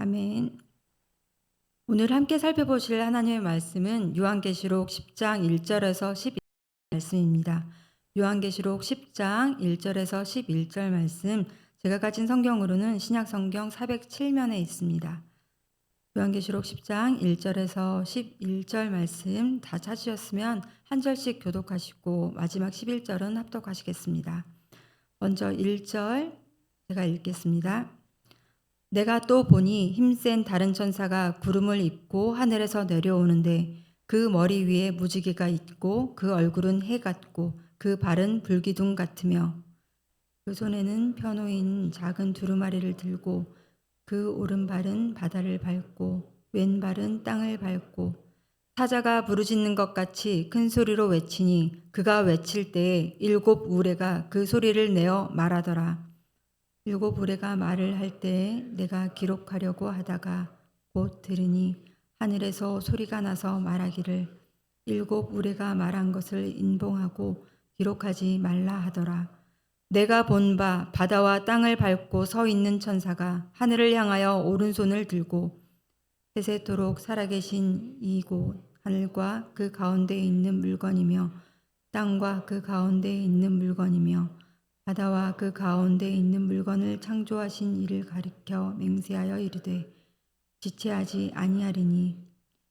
아멘. 오늘 함께 살펴보실 하나님의 말씀은 요한계시록 10장 1절에서 11절 말씀입니다. 요한계시록 10장 1절에서 11절 말씀 제가 가진 성경으로는 신약 성경 407면에 있습니다. 요한계시록 10장 1절에서 11절 말씀 다 찾으셨으면 한 절씩 교독하시고 마지막 11절은 합독하시겠습니다. 먼저 1절 제가 읽겠습니다. 내가 또 보니 힘센 다른 천사가 구름을 입고 하늘에서 내려오는데 그 머리 위에 무지개가 있고 그 얼굴은 해 같고 그 발은 불기둥 같으며 그 손에는 펴놓인 작은 두루마리를 들고 그 오른발은 바다를 밟고 왼발은 땅을 밟고 사자가 부르짖는 것 같이 큰 소리로 외치니 그가 외칠 때에 일곱 우레가 그 소리를 내어 말하더라. 우레가 말을 할 때에 내가 기록하려고 하다가 곧 들으니 하늘에서 소리가 나서 말하기를 일곱 우레가 말한 것을 인봉하고 기록하지 말라 하더라. 내가 본 바 바다와 땅을 밟고 서 있는 천사가 하늘을 향하여 오른손을 들고 세세토록 살아계신 이곳 하늘과 그 가운데에 있는 물건이며 땅과 그 가운데에 있는 물건이며 바다와 그 가운데에 있는 물건을 창조하신 이를 가리켜 맹세하여 이르되 지체하지 아니하리니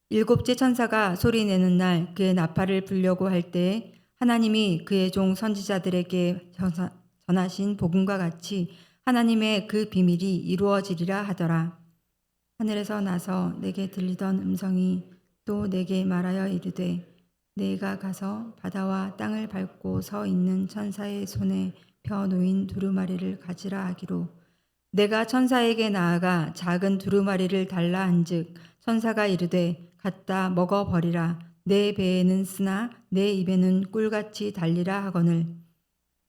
일곱째 천사가 소리 내는 날 그의 나팔을 불려고 할때 하나님이 그의 종 선지자들에게 전하- 전하신 복음과 같이 하나님의 그 비밀이 이루어지리라 하더라. 하늘에서 나서 내게 들리던 음성이 또 내게 말하여 이르되 내가 가서 바다와 땅을 밟고 서 있는 천사의 손에 펴 놓인 두루마리를 가지라 하기로. 내가 천사에게 나아가 작은 두루마리를 달라 한즉 천사가 이르되 갖다 먹어 버리라. 내 배에는 쓰나 내 입에는 꿀같이 달리라 하거늘.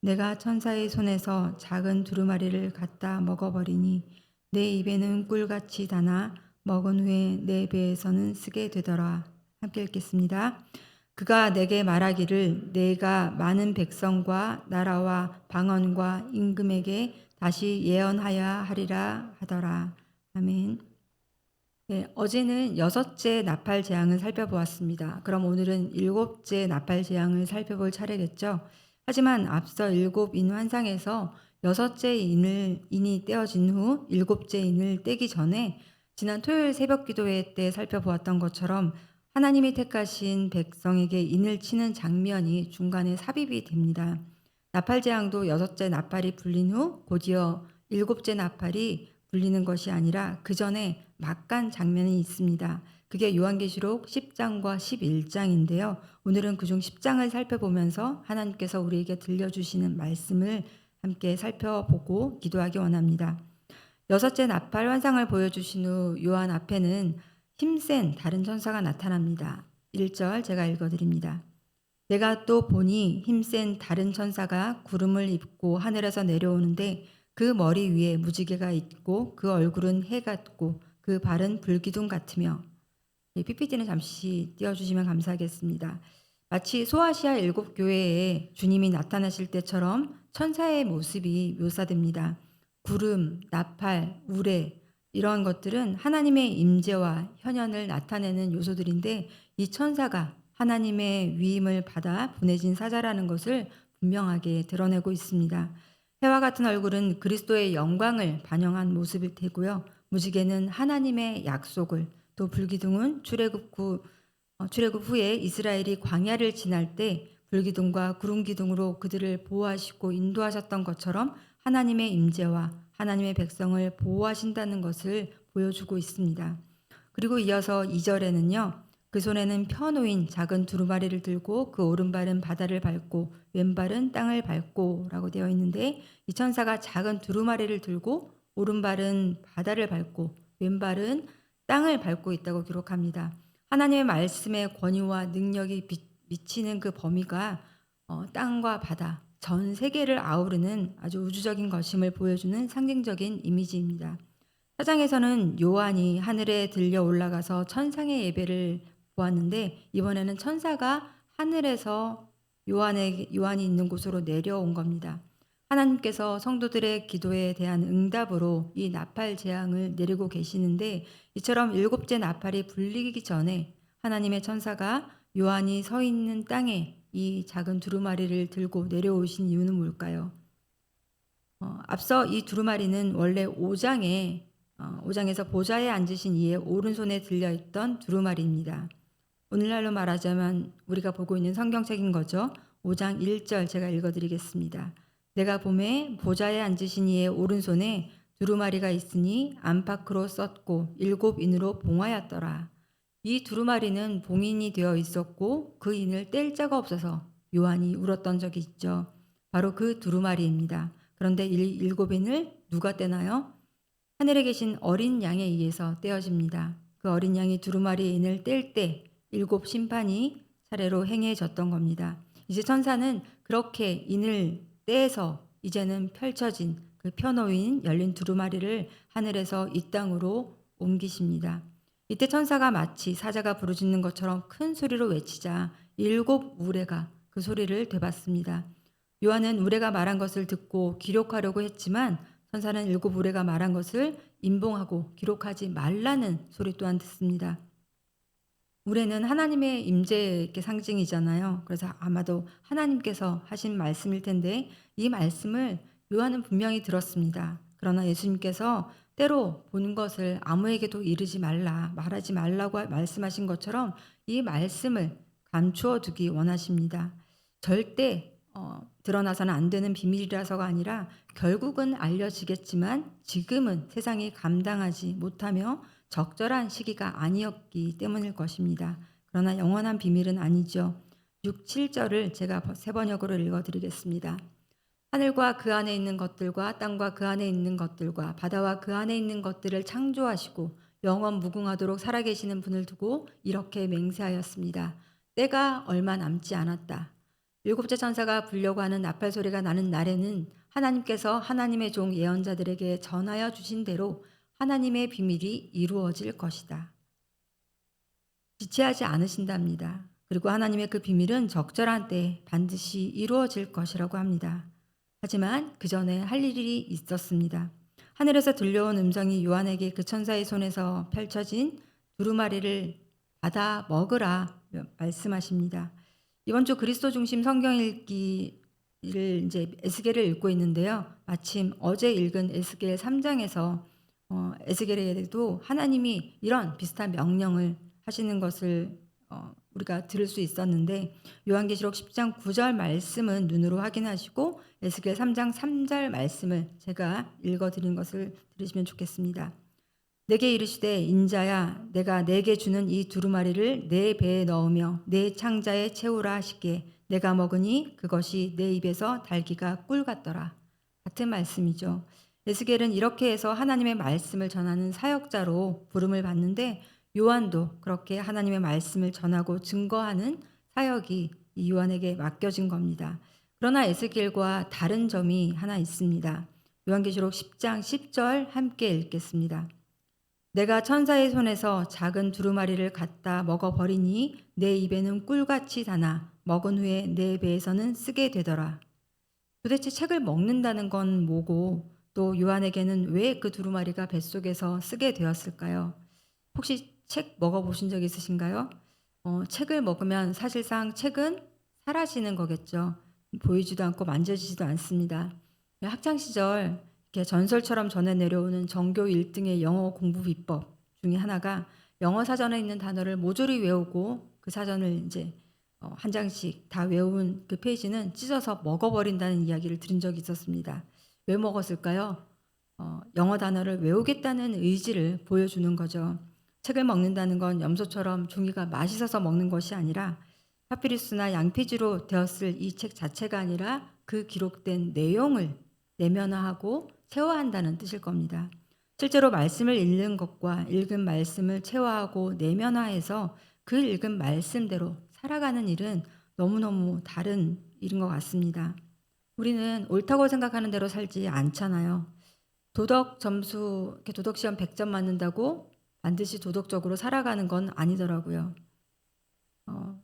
내가 천사의 손에서 작은 두루마리를 갖다 먹어 버리니 내 입에는 꿀같이 다나 먹은 후에 내 배에서는 쓰게 되더라. 함께 읽겠습니다. 그가 내게 말하기를 내가 많은 백성과 나라와 방언과 임금에게 다시 예언하여 하리라 하더라. 아멘. 네, 어제는 여섯째 나팔 재앙을 살펴보았습니다. 그럼 오늘은 일곱째 나팔 재앙을 살펴볼 차례겠죠. 하지만 앞서 일곱 인 환상에서 여섯째 인을 인이 떼어진 후 일곱째 인을 떼기 전에 지난 토요일 새벽 기도회 때 살펴보았던 것처럼 하나님이 택하신 백성에게 인을 치는 장면이 중간에 삽입이 됩니다. 나팔 재앙도 여섯째 나팔이 불린 후 곧이어 일곱째 나팔이 불리는 것이 아니라 그 전에 막간 장면이 있습니다. 그게 요한계시록 10장과 11장인데요. 오늘은 그중 10장을 살펴보면서 하나님께서 우리에게 들려주시는 말씀을 함께 살펴보고 기도하기 원합니다. 여섯째 나팔 환상을 보여주신 후 요한 앞에는 힘센 다른 천사가 나타납니다. 1절 제가 읽어드립니다. 내가 또 보니 힘센 다른 천사가 구름을 입고 하늘에서 내려오는데 그 머리 위에 무지개가 있고 그 얼굴은 해 같고 그 발은 불기둥 같으며 이 PPT는 잠시 띄워주시면 감사하겠습니다. 마치 소아시아 일곱 교회에 주님이 나타나실 때처럼 천사의 모습이 묘사됩니다. 구름, 나팔, 우레 이런 것들은 하나님의 임재와 현현을 나타내는 요소들인데 이 천사가 하나님의 위임을 받아 보내진 사자라는 것을 분명하게 드러내고 있습니다. 해와 같은 얼굴은 그리스도의 영광을 반영한 모습일 테고요. 무지개는 하나님의 약속을 또 불기둥은 출애굽 후 어, 출애굽 후에 이스라엘이 광야를 지날 때 불기둥과 구름 기둥으로 그들을 보호하시고 인도하셨던 것처럼 하나님의 임재와 하나님의 백성을 보호하신다는 것을 보여주고 있습니다. 그리고 이어서 2절에는요. 그 손에는 펴놓인 작은 두루마리를 들고 그 오른발은 바다를 밟고 왼발은 땅을 밟고 라고 되어 있는데 이 천사가 작은 두루마리를 들고 오른발은 바다를 밟고 왼발은 땅을 밟고 있다고 기록합니다. 하나님의 말씀의 권위와 능력이 비, 미치는 그 범위가 어, 땅과 바다, 전 세계를 아우르는 아주 우주적인 것임을 보여주는 상징적인 이미지입니다. 사장에서는 요한이 하늘에 들려 올라가서 천상의 예배를 보았는데 이번에는 천사가 하늘에서 요한의 요한이 있는 곳으로 내려온 겁니다. 하나님께서 성도들의 기도에 대한 응답으로 이 나팔 재앙을 내리고 계시는데 이처럼 일곱째 나팔이 불리기 전에 하나님의 천사가 요한이 서 있는 땅에 이 작은 두루마리를 들고 내려오신 이유는 뭘까요? 어, 앞서 이 두루마리는 원래 5장에 어, 5장에서 보좌에 앉으신 이의 오른손에 들려 있던 두루마리입니다. 오늘날로 말하자면 우리가 보고 있는 성경책인 거죠. 5장 1절 제가 읽어드리겠습니다. 내가 봄에 보좌에 앉으신 이의 오른손에 두루마리가 있으니 안팎으로 썼고 일곱 인으로 봉하였더라. 이 두루마리는 봉인이 되어 있었고 그 인을 뗄 자가 없어서 요한이 울었던 적이 있죠. 바로 그 두루마리입니다. 그런데 이 일곱 인을 누가 떼나요? 하늘에 계신 어린 양에 의해서 떼어집니다. 그 어린 양이 두루마리의 인을 뗄 때 일곱 심판이 차례로 행해졌던 겁니다. 이제 천사는 그렇게 인을 떼서 이제는 펼쳐진 그 펴놓인 열린 두루마리를 하늘에서 이 땅으로 옮기십니다. 이때 천사가 마치 사자가 부르짖는 것처럼 큰 소리로 외치자 일곱 우레가 그 소리를 되받습니다. 요한은 우레가 말한 것을 듣고 기록하려고 했지만 천사는 일곱 우레가 말한 것을 임봉하고 기록하지 말라는 소리 또한 듣습니다. 우레는 하나님의 임재의 상징이잖아요. 그래서 아마도 하나님께서 하신 말씀일 텐데 이 말씀을 요한은 분명히 들었습니다. 그러나 예수님께서 때로 본 것을 아무에게도 이르지 말라, 말하지 말라고 말씀하신 것처럼 이 말씀을 감추어 두기 원하십니다. 절대 어, 드러나서는 안 되는 비밀이라서가 아니라 결국은 알려지겠지만 지금은 세상이 감당하지 못하며 적절한 시기가 아니었기 때문일 것입니다. 그러나 영원한 비밀은 아니죠. 6, 7절을 제가 세 번역으로 읽어드리겠습니다. 하늘과 그 안에 있는 것들과 땅과 그 안에 있는 것들과 바다와 그 안에 있는 것들을 창조하시고 영원 무궁하도록 살아계시는 분을 두고 이렇게 맹세하였습니다. 때가 얼마 남지 않았다. 일곱째 천사가 불려고 하는 나팔 소리가 나는 날에는 하나님께서 하나님의 종 예언자들에게 전하여 주신 대로 하나님의 비밀이 이루어질 것이다. 지체하지 않으신답니다. 그리고 하나님의 그 비밀은 적절한 때에 반드시 이루어질 것이라고 합니다. 하지만 그 전에 할 일이 있었습니다. 하늘에서 들려온 음성이 요한에게 그 천사의 손에서 펼쳐진 두루마리를 받아 먹으라 말씀하십니다. 이번 주 그리스도 중심 성경 읽기를 이제 에스겔을 읽고 있는데요. 마침 어제 읽은 에스겔 3장에서 어, 에스겔에도 하나님이 이런 비슷한 명령을 하시는 것을 어, 우리가 들을 수 있었는데 요한계시록 10장 9절 말씀은 눈으로 확인하시고 에스겔 3장 3절 말씀을 제가 읽어드린 것을 들으시면 좋겠습니다. 내게 이르시되 인자야 내가 내게 주는 이 두루마리를 내 배에 넣으며 내 창자에 채우라 하시기에 내가 먹으니 그것이 내 입에서 달기가 꿀 같더라. 같은 말씀이죠. 에스겔은 이렇게 해서 하나님의 말씀을 전하는 사역자로 부름을 받는데 요한도 그렇게 하나님의 말씀을 전하고 증거하는 사역이 이 요한에게 맡겨진 겁니다. 그러나 에스겔과 다른 점이 하나 있습니다. 요한계시록 10장 10절 함께 읽겠습니다. 내가 천사의 손에서 작은 두루마리를 갖다 먹어버리니 내 입에는 꿀같이 다나 먹은 후에 내 배에서는 쓰게 되더라. 도대체 책을 먹는다는 건 뭐고 또 요한에게는 왜 그 두루마리가 뱃속에서 쓰게 되었을까요? 혹시 책 먹어보신 적 있으신가요? 어, 책을 먹으면 사실상 책은 사라지는 거겠죠. 보이지도 않고 만져지지도 않습니다. 학창 시절 전설처럼 전해 내려오는 전교 1등의 영어 공부 비법 중에 하나가 영어 사전에 있는 단어를 모조리 외우고 그 사전을 이제 어, 한 장씩 다 외운 그 페이지는 찢어서 먹어버린다는 이야기를 들은 적이 있었습니다. 왜 먹었을까요? 어, 영어 단어를 외우겠다는 의지를 보여주는 거죠. 책을 먹는다는 건 염소처럼 종이가 맛있어서 먹는 것이 아니라 파피루스나 양피지로 되었을 이 책 자체가 아니라 그 기록된 내용을 내면화하고 체화한다는 뜻일 겁니다. 실제로 말씀을 읽는 것과 읽은 말씀을 체화하고 내면화해서 그 읽은 말씀대로 살아가는 일은 너무너무 다른 일인 것 같습니다. 우리는 옳다고 생각하는 대로 살지 않잖아요. 도덕 점수, 도덕 시험 100점 맞는다고 반드시 도덕적으로 살아가는 건 아니더라고요. 어,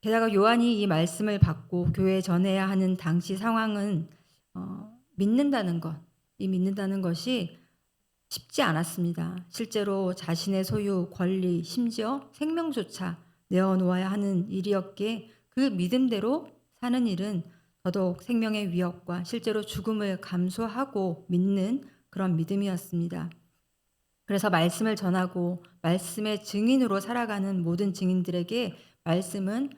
게다가 요한이 이 말씀을 받고 교회에 전해야 하는 당시 상황은 어, 믿는다는 것, 이 믿는다는 것이 쉽지 않았습니다. 실제로 자신의 소유, 권리, 심지어 생명조차 내어놓아야 하는 일이었기에 그 믿음대로 사는 일은 더더욱 생명의 위협과 실제로 죽음을 감수하고 믿는 그런 믿음이었습니다. 그래서 말씀을 전하고 말씀의 증인으로 살아가는 모든 증인들에게 말씀은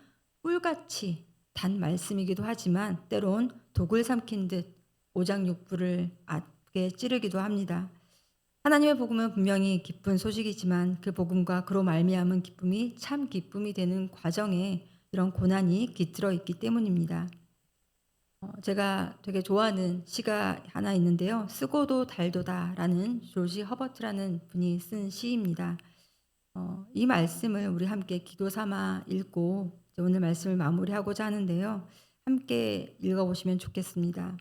꿀같이 단 말씀이기도 하지만 때론 독을 삼킨 듯 오장육부를 아프게 찌르기도 합니다. 하나님의 복음은 분명히 기쁜 소식이지만 그 복음과 그로 말미암은 기쁨이 참 기쁨이 되는 과정에 이런 고난이 깃들어 있기 때문입니다. 어, 제가 되게 좋아하는 시가 하나 있는데요. 쓰고도 달도다라는 조지 허버트라는 분이 쓴 시입니다. 어, 이 말씀을 우리 함께 기도 삼아 읽고 오늘 말씀을 마무리하고자 하는데요. 함께 읽어보시면 좋겠습니다.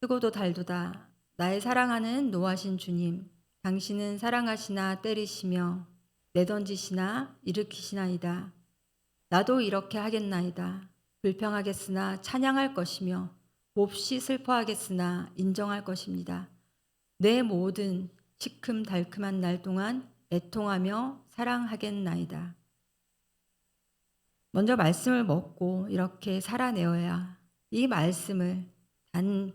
쓰고도 달도다. 나의 사랑하는 노하신 주님, 당신은 사랑하시나 때리시며 내던지시나 일으키시나이다. 나도 이렇게 하겠나이다. 불평하겠으나 찬양할 것이며 몹시 슬퍼하겠으나 인정할 것입니다. 내 모든 시큼달큼한 날 동안 애통하며 사랑하겠나이다. 먼저 말씀을 먹고 이렇게 살아내어야 이 말씀을 단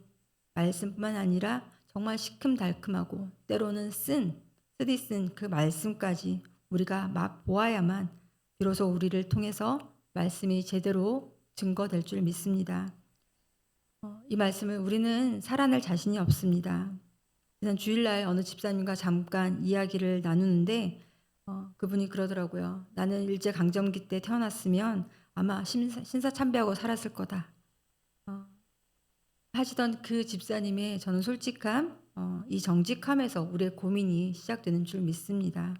말씀뿐만 아니라 정말 시큼달큼하고 때로는 쓴 쓰디 쓴 그 말씀까지 우리가 맛보아야만 비로소 우리를 통해서 말씀이 제대로 증거될 줄 믿습니다. 어, 이 말씀을 우리는 살아낼 자신이 없습니다. 지난 주일날 어느 집사님과 잠깐 이야기를 나누는데 어, 그분이 그러더라고요. 나는 일제 강점기 때 태어났으면 아마 신사, 신사참배하고 살았을 거다. 어, 하시던 그 집사님의 저는 솔직함, 어, 이 정직함에서 우리의 고민이 시작되는 줄 믿습니다.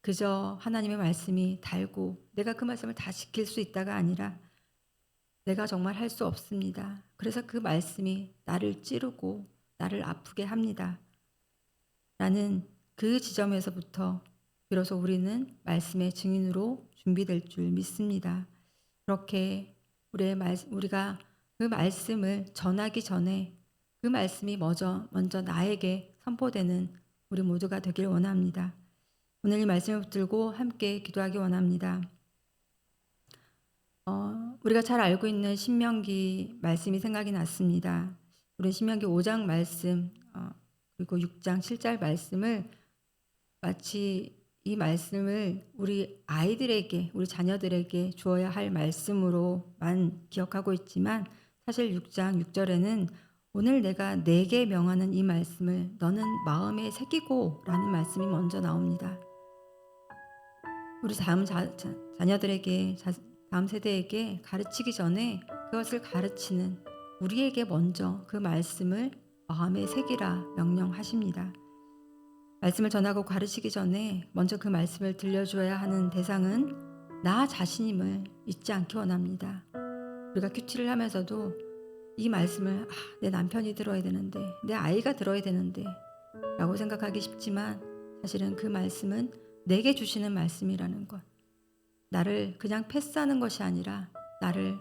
그저 하나님의 말씀이 달고 내가 그 말씀을 다 지킬 수 있다가 아니라 내가 정말 할 수 없습니다. 그래서 그 말씀이 나를 찌르고 나를 아프게 합니다. 라는 그 지점에서부터 비로소 우리는 말씀의 증인으로 준비될 줄 믿습니다. 그렇게 우리의 말, 우리가 그 말씀을 전하기 전에 그 말씀이 먼저, 먼저 나에게 선포되는 우리 모두가 되길 원합니다. 오늘 이 말씀을 붙들고 함께 기도하기 원합니다. 어, 우리가 잘 알고 있는 신명기 말씀이 생각이 났습니다. 우리 신명기 5장 말씀 어, 그리고 6장 7절 말씀을 마치 이 말씀을 우리 아이들에게 우리 자녀들에게 주어야 할 말씀으로만 기억하고 있지만 사실 6장 6절에는 오늘 내가 내게 명하는 이 말씀을 너는 마음에 새기고라는 말씀이 먼저 나옵니다. 우리 다음 자, 자, 자녀들에게 자, 다음 세대에게 가르치기 전에 그것을 가르치는 우리에게 먼저 그 말씀을 마음에 새기라 명령하십니다. 말씀을 전하고 가르치기 전에 먼저 그 말씀을 들려줘야 하는 대상은 나 자신임을 잊지 않기 원합니다. 우리가 큐티를 하면서도 이 말씀을 아, 내 남편이 들어야 되는데 내 아이가 들어야 되는데 라고 생각하기 쉽지만 사실은 그 말씀은 내게 주시는 말씀이라는 것 나를 그냥 패스하는 것이 아니라 나를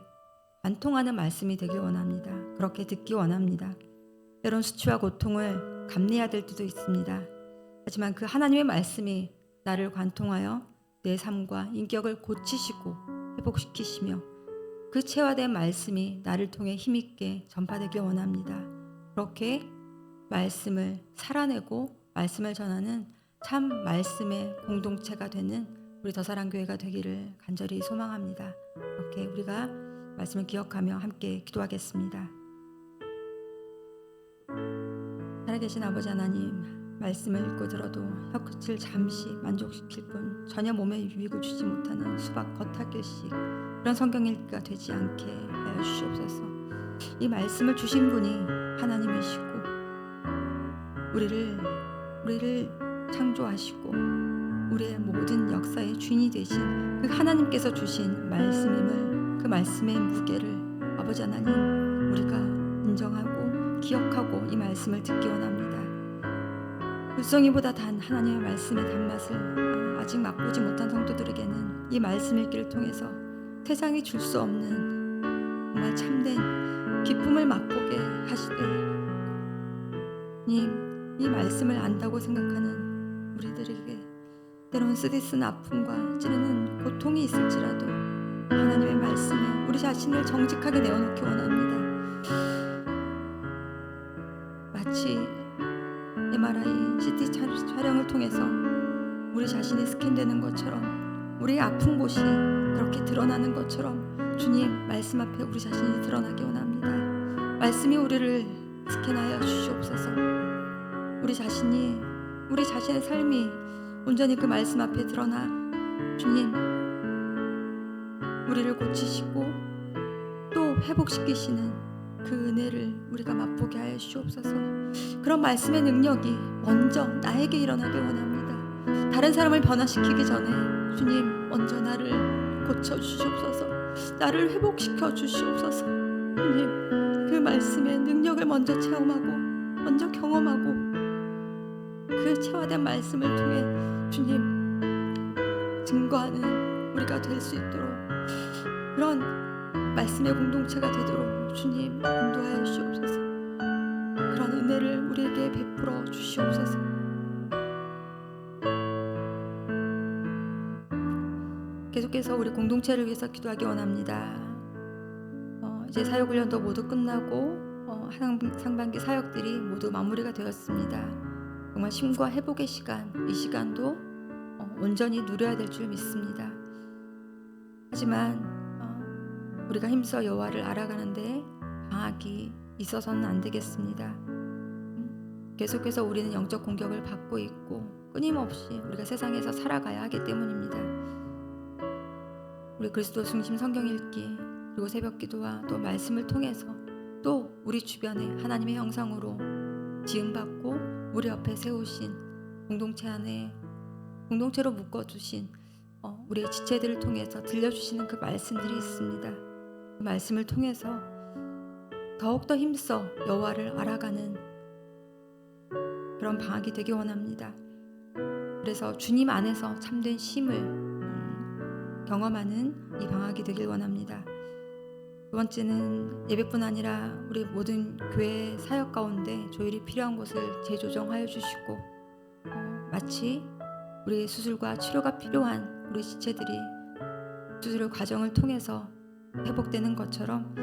관통하는 말씀이 되길 원합니다. 그렇게 듣기 원합니다. 때론 수치와 고통을 감내해야 될 때도 있습니다. 하지만 그 하나님의 말씀이 나를 관통하여 내 삶과 인격을 고치시고 회복시키시며 그 체화된 말씀이 나를 통해 힘있게 전파되길 원합니다. 그렇게 말씀을 살아내고 말씀을 전하는 참 말씀의 공동체가 되는 우리 더사랑교회가 되기를 간절히 소망합니다. 이렇게 우리가 말씀을 기억하며 함께 기도하겠습니다. 살아계신 아버지 하나님 말씀을 읽고 들어도 혀끝을 잠시 만족시킬 뿐 전혀 몸에 유익을 주지 못하는 수박 겉핥기식 그런 성경 읽기가 되지 않게 하여 주시옵소서 이 말씀을 주신 분이 하나님이시고 우리를 우리를 창조하시고 우리의 모든 역사의 주인이 되신 그 하나님께서 주신 말씀임을 그 말씀의 무게를 아버지 하나님 우리가 인정하고 기억하고 이 말씀을 듣기 원합니다. 불성이보다 단 하나님의 말씀의 단맛을 아직 맛보지 못한 성도들에게는 이 말씀 읽기를 통해서 세상이 줄 수 없는 정말 참된 기쁨을 맛보게 하시되 주님 이 말씀을 안다고 생각하는 우리들에게 때로는 쓰디쓴 아픔과 찌르는 고통이 있을지라도 하나님의 말씀에 우리 자신을 정직하게 내어놓기 원합니다. 마치 MRI, CT 촬- 촬영을 통해서 우리 자신이 스캔되는 것처럼 우리의 아픈 곳이 그렇게 드러나는 것처럼 주님 말씀 앞에 우리 자신이 드러나기 원합니다. 말씀이 우리를 스캔하여 주시옵소서. 우리 자신이 우리 자신의 삶이 온전히 그 말씀 앞에 드러나 주님 우리를 고치시고 또 회복시키시는 그 은혜를 우리가 맛보게 하여 주시옵소서. 그런 말씀의 능력이 먼저 나에게 일어나기 원합니다. 다른 사람을 변화시키기 전에 주님 먼저 나를 고쳐 주시옵소서. 나를 회복시켜 주시옵소서. 주님 그 말씀의 능력을 먼저 체험하고 먼저 경험하고 그 체화된 말씀을 통해 주님 증거하는 우리가 될 수 있도록 그런 말씀의 공동체가 되도록 주님 인도하여 주시옵소서. 그런 은혜를 우리에게 베풀어 주시옵소서. 계속해서 우리 공동체를 위해서 기도하기 원합니다. 어, 이제 사역 훈련도 모두 끝나고 어, 상, 상반기 사역들이 모두 마무리가 되었습니다. 정말 쉼과 회복의 시간, 이 시간도 어, 온전히 누려야 될 줄 믿습니다. 하지만 어, 우리가 힘써 여호와를 알아가는데 방학이 있어서는 안 되겠습니다. 음, 계속해서 우리는 영적 공격을 받고 있고 끊임없이 우리가 세상에서 살아가야 하기 때문입니다. 우리 그리스도 중심 성경 읽기 그리고 새벽 기도와 또 말씀을 통해서 또 우리 주변에 하나님의 형상으로 지음받고 우리 옆에 세우신 공동체 안에 공동체로 묶어주신 어, 우리의 지체들을 통해서 들려주시는 그 말씀들이 있습니다. 그 말씀을 통해서 더욱더 힘써 여호와를 알아가는 그런 방학이 되기 원합니다. 그래서 주님 안에서 참된 쉼을 음, 경험하는 이 방학이 되길 원합니다. 두 번째는 예배뿐 아니라 우리 모든 교회 사역 가운데 조율이 필요한 곳을 재조정하여 주시고 어, 마치 우리의 수술과 치료가 필요한 우리 지체들이 수술 과정을 통해서 회복되는 것처럼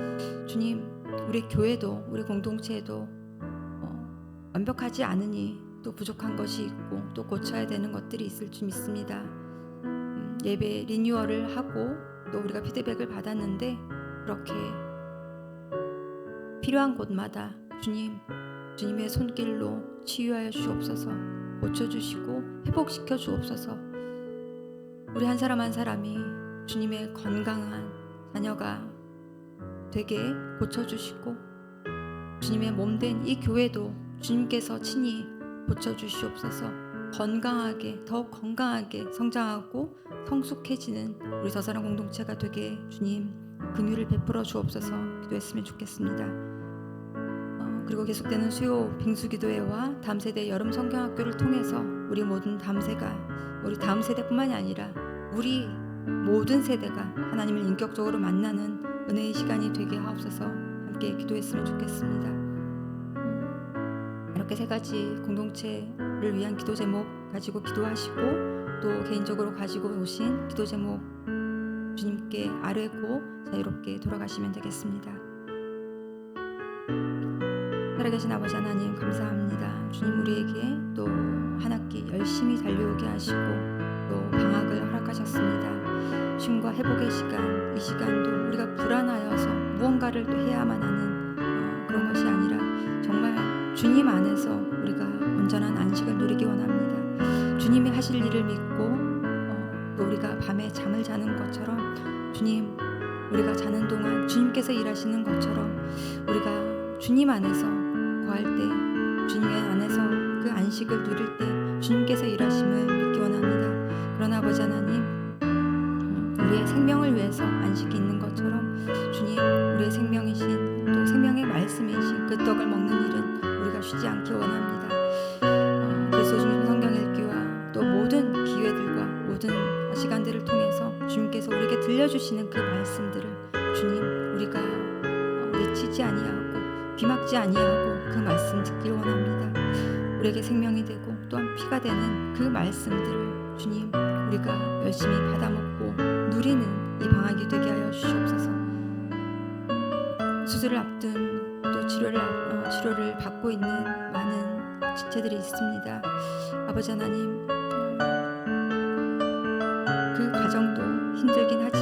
주님 우리 교회도 우리 공동체에도 어, 완벽하지 않으니 또 부족한 것이 있고 또 고쳐야 되는 것들이 있을 줄 믿습니다. 음, 예배 리뉴얼을 하고 또 우리가 피드백을 받았는데 그렇게 필요한 곳마다 주님 주님의 손길로 치유하여 주옵소서 고쳐주시고 회복시켜 주옵소서. 우리 한 사람 한 사람이 주님의 건강한 자녀가 되게 고쳐주시고 주님의 몸된 이 교회도 주님께서 친히 고쳐주시옵소서. 건강하게 더욱 건강하게 성장하고 성숙해지는 우리 저사랑 공동체가 되게 주님 긍휼을 베풀어 주옵소서 기도했으면 좋겠습니다. 어, 그리고 계속되는 수요 빙수 기도회와 다음 세대 여름 성경학교를 통해서 우리 모든 다음 세가 우리 다음 세대뿐만이 아니라 우리 모든 세대가 하나님을 인격적으로 만나는 은혜의 시간이 되게 하옵소서 함께 기도했으면 좋겠습니다. 음, 이렇게 세 가지 공동체를 위한 기도 제목 가지고 기도하시고 또 개인적으로 가지고 오신 기도 제목 주님께 아뢰고 자유롭게 돌아가시면 되겠습니다. 살아계신 아버지 하나님 감사합니다. 주님 우리에게 또 한 학기 열심히 달려오게 하시고 또 방학을 허락하셨습니다. 쉼과 회복의 시간, 이 시간도 우리가 불안하여서 무언가를 또 해야만 하는 어, 그런 것이 아니라 정말 주님 안에서 우리가 온전한 안식을 누리기 원합니다. 주님이 하실 일을 믿고 어, 또 우리가 밤에 잠을 자는 것처럼 주님 우리가 자는 동안 주님께서 일하시는 것처럼 우리가 주님 안에서 거할 때 주님 안에서 그 안식을 누릴 때 주님께서 일하심을 믿기 원합니다. 그러나 아버지 하나님 음, 우리의 생명을 위해서 안식이 있는 것처럼 주님 우리의 생명이신 또 생명의 말씀이신 그 떡을 먹는 일은 우리가 쉬지 않기 원합니다. 들려주시는 그 말씀들을 주님 우리가 어, 내치지 아니하고 귀막지 아니하고 그 말씀 듣길 원합니다. 우리에게 생명이 되고 또한 피가 되는 그 말씀들을 주님 우리가 열심히 받아먹고 누리는 이 방학이 되게 하여 주시옵소서. 수술을 앞둔 또 치료를 앞- 어, 치료를 받고 있는 많은 지체들이 있습니다. 아버지 하나님 그 과정도 힘들긴 아버지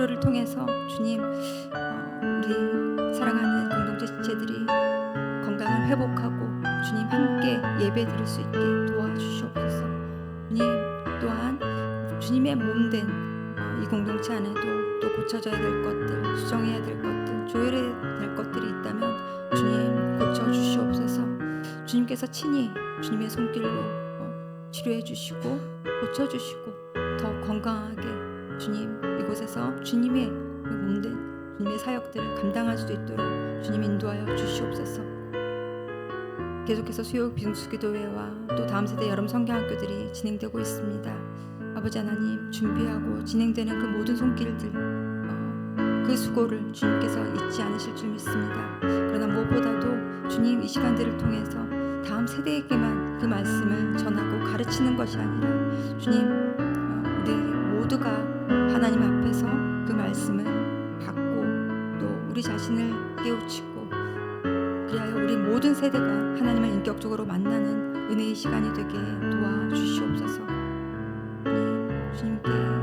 치료를 통해서 주님 어, 우리 사랑하는 공동체 지체들이 건강을 회복하고 주님 함께 예배 드릴 수 있게 도와주시옵소서. 주님 또한 주님의 몸된 어, 이 공동체 안에도 또 고쳐져야 될 것들 수정해야 될 것들 조율해야 될 것들이 있다면 주님 고쳐 주시옵소서. 주님께서 친히 주님의 손길로 어, 치료해 주시고 고쳐 주시고 더 건강하게 주님 이곳에서 주님의 그 몸된 주님의 사역들을 감당할 수 있도록 주님 인도하여 주시옵소서. 계속해서 수요 빙수기도회와 또 다음 세대 여름 성경학교들이 진행되고 있습니다. 아버지 하나님 준비하고 진행되는 그 모든 손길들 어, 그 수고를 주님께서 잊지 않으실 줄 믿습니다. 그러나 무엇보다도 주님 이 시간들을 통해서 다음 세대에게만 그 말씀을 전하고 가르치는 것이 아니라 주님 어, 우리 모두가 그리하여 우리 모든 세대가 하나님을 인격적으로 만나는 은혜의 시간이 되게 도와주시옵소서. 네, 주님께